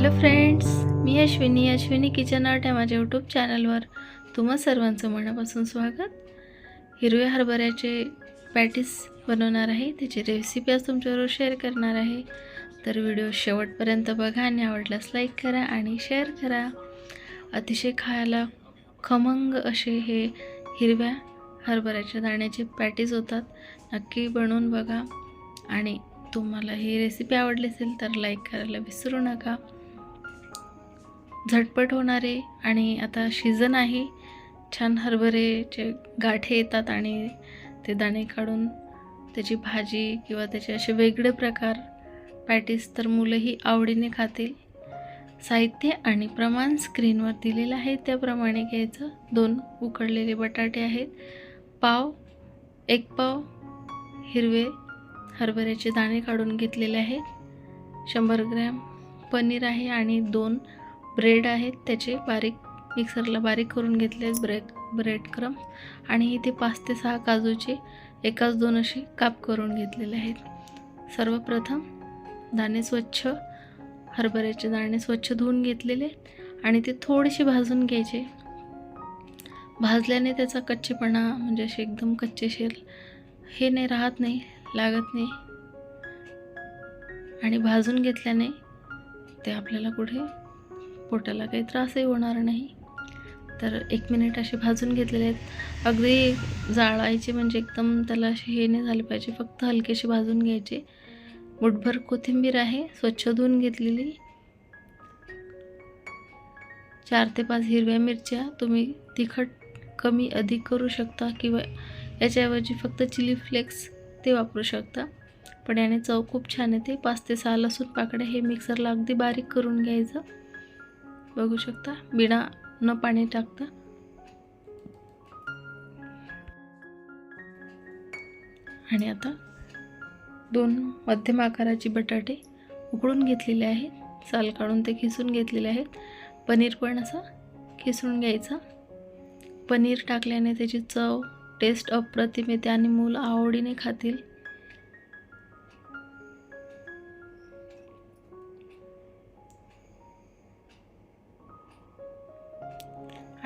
Hello friends मी Ashwini. Ashwini kitchen art या माझ्या यूट्यूब चॅनलवर तुम्हा सर्वांचं मनापासून स्वागत. हिरव्या हरभऱ्याचे पॅटीस बनवणार आहे. त्याची रेसिपी आज तुमच्याबरोबर शेअर करणार आहे. तर व्हिडिओ शेवटपर्यंत बघा आणि आवडल्यास लाईक करा आणि शेअर करा. अतिशय खायला खमंग असे हे हिरव्या हरभऱ्याच्या दाण्याचे पॅटीस होतात. नक्की बनवून बघा. आणि तुम्हाला ही रेसिपी आवडली असेल तर लाईक करायला विसरू नका. झटपट होणारे आणि आता शिजन आहे. छान हरभरेचे गाठे येतात आणि ते दाणे काढून त्याची भाजी किंवा त्याचे असे वेगळे प्रकार पॅटीस तर मुलंही आवडीने खातील. साहित्य आणि प्रमाण स्क्रीनवर दिलेलं आहे. त्याप्रमाणे घ्यायचं. दोन उकडलेले बटाटे आहेत. पाव एक पाव हिरवे हरभऱ्याचे दाणे काढून घेतलेले आहेत. शंभर ग्रॅम पनीर आहे आणि दोन ब्रेड आहेत त्याचे बारीक मिक्सरला बारीक करून घेतले आहेत ब्रेड ब्रेड क्रम. आणि इथे पाच ते सहा काजूचे एकाच दोन असे काप करून घेतलेले आहेत. सर्वप्रथम दाणे स्वच्छ हरभऱ्याचे दाणे स्वच्छ धुवून घेतलेले आणि ते थोडेसे भाजून घ्यायचे. भाजल्याने त्याचा कच्चेपणा म्हणजे असे एकदम कच्चे शेल हे नाही राहत नाही लागत नाही. आणि भाजून घेतल्याने ते आपल्याला कुठे पोटाला काही त्रासही होणार नाही. तर एक मिनिट असे भाजून घेतलेले आहेत. अगदी जाळायचे म्हणजे एकदम त्याला असे हे नाही झाले पाहिजे. फक्त हलकेसे भाजून घ्यायचे. मुठभर कोथिंबीर आहे. स्वच्छ धुवून घेतलेली. चार ते पाच हिरव्या मिरच्या तुम्ही तिखट कमी अधिक करू शकता किंवा याच्याऐवजी फक्त चिली फ्लेक्स ते वापरू शकता. पण याने चव खूप छान येते. पाच ते सहा लसूण पाकड्या हे मिक्सरला अगदी बारीक करून घ्यायचं. बघू शकता. बिना न पाणी टाकता. आणि आता दोन मध्यम आकाराचे बटाटे उकळून घेतलेले आहेत. साल काढून ते खिसून घेतलेले आहेत. पनीर पण असं खिसून घ्यायचं. पनीर टाकल्याने त्याची चव टेस्ट अप्रतिम येते आणि मुलं आवडीने खातील.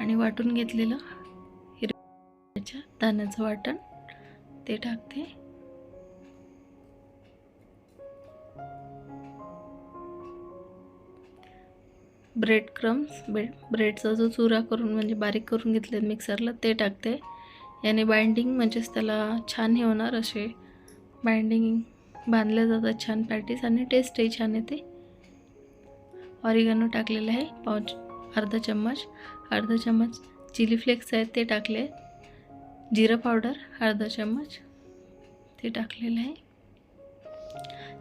आणि वाटून घेतलेलं हिरव्याच्या दाण्याचं वाटण ते टाकते. ब्रेड क्रम्स ब्रेड ब्रेडचा जो चुरा करून म्हणजे बारीक करून घेतले मिक्सरला ते टाकते. याने बाइंडिंग म्हणजेच त्याला छान हे होणार असे बाइंडिंग बांधल्या जातात छान पॅटीस आणि टेस्टही छान येते. ऑरिगॅनो टाकलेलं आहे पाव अर्धा चम्मच. अर्धा चम्मच चिली फ्लेक्स आहेत ते टाकले. जिरं पावडर अर्धा चम्मच ते टाकलेलं आहे.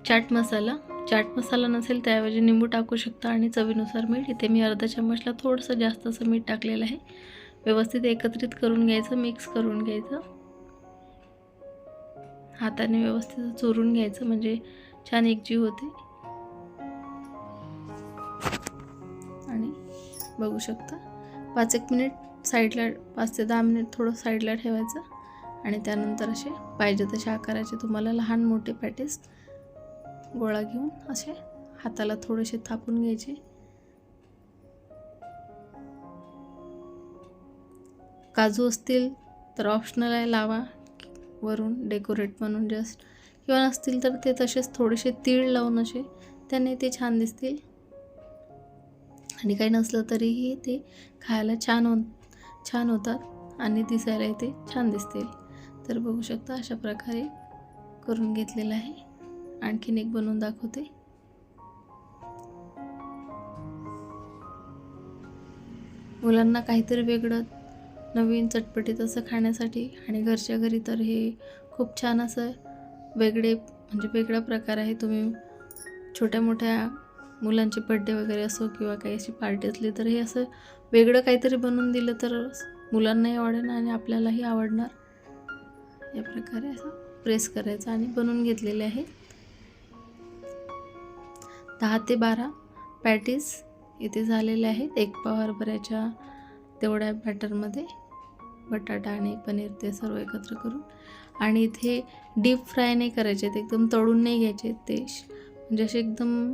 चाट मसाला चाट मसाला नसेल त्याऐवजी निंबू टाकू शकता आणि चवीनुसार मीठ. इथे मी अर्धा चम्मचला थोडंसं जास्त असं मीठ टाकलेलं आहे. व्यवस्थित एकत्रित करून घ्यायचं मिक्स करून घ्यायचं. हाताने व्यवस्थित चोरून घ्यायचं म्हणजे छान एकजीव होते. आणि बघू शकता. पाच एक मिनिट साईडला पाच ते दहा मिनिट थोडं साईडला ठेवायचं. आणि त्यानंतर असे पाहिजे तसे आकाराचे तुम्हाला लहान मोठे पॅटीस गोळा घेऊन असे हाताला थोडेसे थापून घ्यायचे. काजू असतील तर ऑप्शनल आहे लावा. वरून डेकोरेट म्हणून जस्ट किंवा नसतील तर ते तसेच थोडेसे तीळ लावून असे त्याने ते छान दिसतील. आणि काही नसलं तरीही ते खायला छान हो छान होतात आणि दिसायलाही ते छान दिसतील. तर बघू शकता अशा प्रकारे करून घेतलेलं आहे. आणखीन एक बनवून दाखवते. मुलांना काहीतरी वेगळं नवीन चटपटीत असं खाण्यासाठी आणि घरच्या घरी तर हे खूप छान असं वेगळे म्हणजे वेगळा प्रकार आहे. तुम्ही छोट्या मोठ्या मुलांचे बड्डे वगैरे असो किंवा काही अशी पार्टी असली तर हे असं वेगळं काहीतरी बनवून दिलं तर मुलांनाही आवडेल आणि आपल्यालाही आवडणार. या प्रकारे असं प्रेस करायचं आणि बनवून घेतलेले आहे. दहा ते बारा पॅटीज इथे झालेले आहेत. एक पाव हरभऱ्याच्या तेवढ्या बॅटरमध्ये बटाटा आणि पनीर ते सर्व एकत्र करून. आणि इथे डीप फ्राय नाही करायचे ते एकदम तळून नाही घ्यायचे ते म्हणजे असे एकदम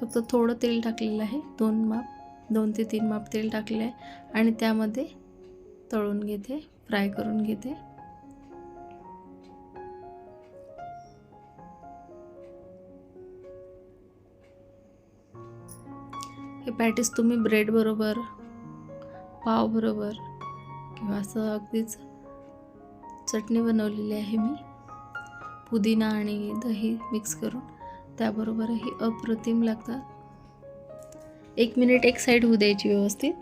फक्त थोडं तेल टाकलेलं आहे. दोन माप दोन ते तीन माप तेल टाकलेलं आहे. आणि त्यामध्ये तळून घेते फ्राय करून घेते. हे पॅटीस तुम्ही ब्रेडबरोबर पावबरोबर किंवा असं अगदीच चटणी बनवलेली आहे मी. पुदिना आणि दही मिक्स करून. त्याबरोबरही अप्रतिम लागतात. एक मिनिट एक साईड होऊ द्यायची व्यवस्थित.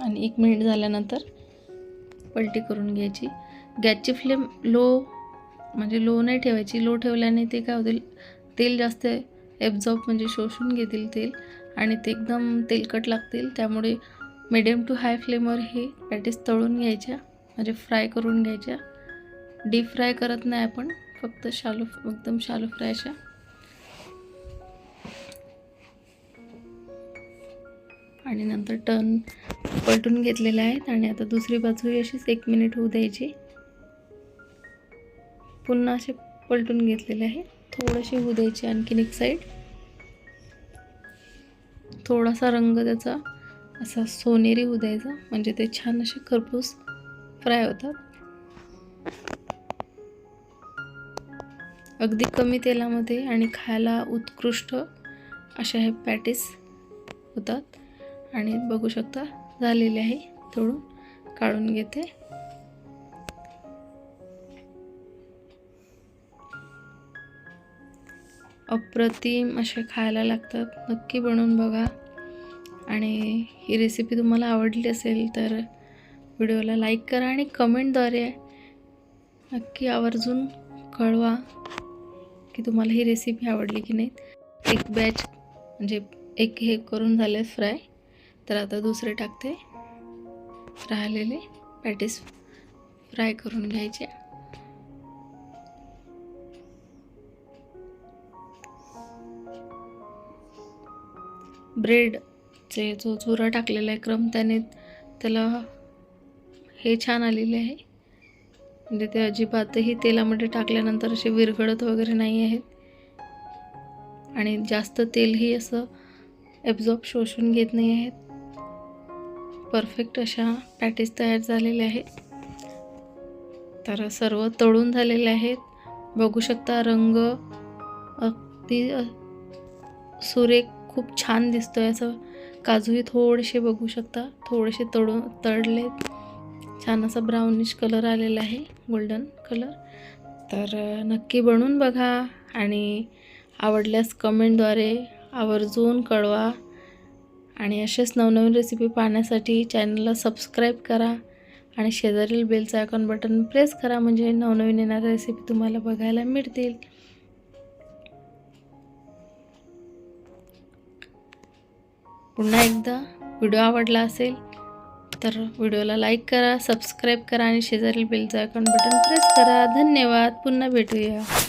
आणि एक मिनिट झाल्यानंतर पलटी करून घ्यायची. गॅसची फ्लेम लो म्हणजे लो नाही ठेवायची. लो ठेवल्याने ते काय होतील? तेल जास्त ॲब्झॉर्ब म्हणजे शोषून घेतील तेल आणि ते एकदम तेलकट लागतील. त्यामुळे मिडियम टू हाय फ्लेमवर हे पॅटीस तळून घ्यायच्या. म्हणजे फ्राय करून घ्यायच्या. डीप फ्राय करत नाही आपण. फक्त शालो एकदम शालो फ्राय अशा. आणि नंतर टर्न पलटून घेतलेले आहेत आणि आता दुसरी बाजू अशीच एक मिनिट होऊ द्यायची. पुन्हा असे पलटून घेतलेले आहे. थोडेसे होऊ द्यायची आणखीन एक साईड थोडासा रंग त्याचा असा सोनेरी होऊ द्यायचा. म्हणजे ते छान असे खरपूस फ्राय होतात. अगदी कमी तेलामध्ये आणि खायला उत्कृष्ट अशा हे पॅटीस होतात. आणि बघू शकता झालेले आहे. थोडून काढून घेते. अप्रतिम असे खायला लागतात. नक्की बनवून बघा. आणि ही रेसिपी तुम्हाला आवडली असेल तर व्हिडिओला लाईक करा आणि कमेंटद्वारे नक्की आवर्जून कळवा. की तुम्हाला ही रेसिपी आवडली की नाही एक बॅच म्हणजे एक हे करून झाले फ्राय तर आता दुसरे टाकते. राहिलेले पॅटीस फ्राय करून घ्यायचे. ब्रेडचे जो चुरा टाकलेला आहे क्रम त्याने त्याला हे छान आलेले आहे. म्हणजे ते अजिबातही तेलामध्ये टाकल्यानंतर असे विरघळत वगैरे नाही आहेत आणि जास्त तेलही असं ॲब्झॉर्ब शोषून घेत नाही आहेत परफेक्ट अशा पॅटीस तयार झालेल्या आहेत. तर सर्व तळून झालेले आहेत. बघू शकता रंग अगदी सुरेख खूप छान दिसतोय असं. काजूही थोडेसे बघू शकता. थोडेसे तळून तळलेत. छान असा ब्राउनिश कलर आलेला आहे गोल्डन कलर तर नक्की बनवून बघा आणि आवडल्यास कमेंटद्वारे आवर्जून कळवा. आणि असेच नवनवीन रेसिपी पाहण्यासाठी चॅनलला सबस्क्राईब करा आणि शेजारील बेलचं आयकॉन बटन प्रेस करा म्हणजे नवनवीन येणाऱ्या रेसिपी तुम्हाला बघायला मिळतील. पुन्हा एकदा व्हिडिओ आवडला असेल तर व्हिडिओला लाईक करा सबस्क्राईब करा आणि शेजारील बेलचं आयकॉन बटन प्रेस करा. धन्यवाद. पुन्हा भेटूया.